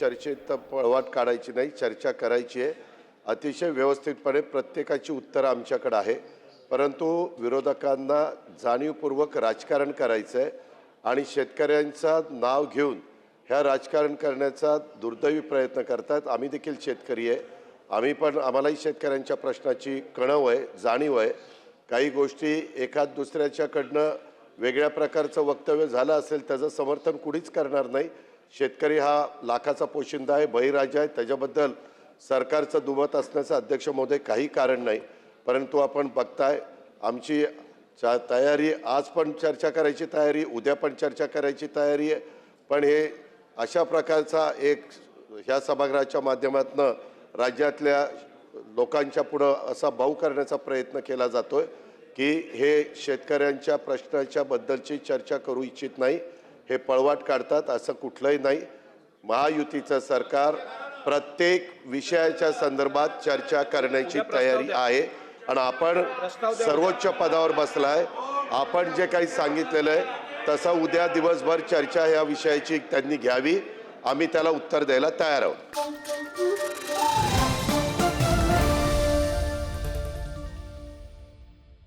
चर्चेत पळवाट काढायची नाही चर्चा करायची आहे. अतिशय व्यवस्थितपणे प्रत्येकाची उत्तरं आमच्याकडे आहे. परंतु विरोधकांना जाणीवपूर्वक राजकारण करायचं आहे आणि शेतकऱ्यांचा नाव घेऊन ह्या राजकारण करण्याचा दुर्दैवी प्रयत्न करतात. आम्ही देखील शेतकरी आहे. आम्ही पण आम्हालाही शेतकऱ्यांच्या प्रश्नाची कणव आहे जाणीव आहे. काही गोष्टी एखाद दुसऱ्याच्याकडनं वेगळ्या प्रकारचं वक्तव्य झालं असेल त्याचं समर्थन कुणीच करणार नाही. शेतकरी हा लाखाचा पोशिंदा आहे बळीराजा आहे. त्याच्याबद्दल सरकारचं दुमत असण्याचं अध्यक्ष महोदय काही कारण नाही. परंतु आपण बघताय आमची चा तयारी आज पण चर्चा करायची तयारी उद्या पण चर्चा करायची तयारी आहे. पण हे अशा प्रकारचा एक ह्या सभागृहाच्या माध्यमातून राज्यातल्या लोकांच्या पुढं असा भाऊ करण्याचा प्रयत्न केला जातोय की हे शेतकऱ्यांच्या प्रश्नाच्या बद्दलची चर्चा करू इच्छित नाही. हे पळवाट काढतात असं कुठलंही नाही. महायुतीचं सरकार प्रत्येक विषयाच्या संदर्भात चर्चा करण्याची तयारी आहे. आणि आपण सर्वोच्च पदावर बसलाय. आपण जे काही सांगितलेलं आहे तसं उद्या दिवसभर चर्चा या विषयाची त्यांनी घ्यावी. आम्ही त्याला उत्तर द्यायला तयार आहोत.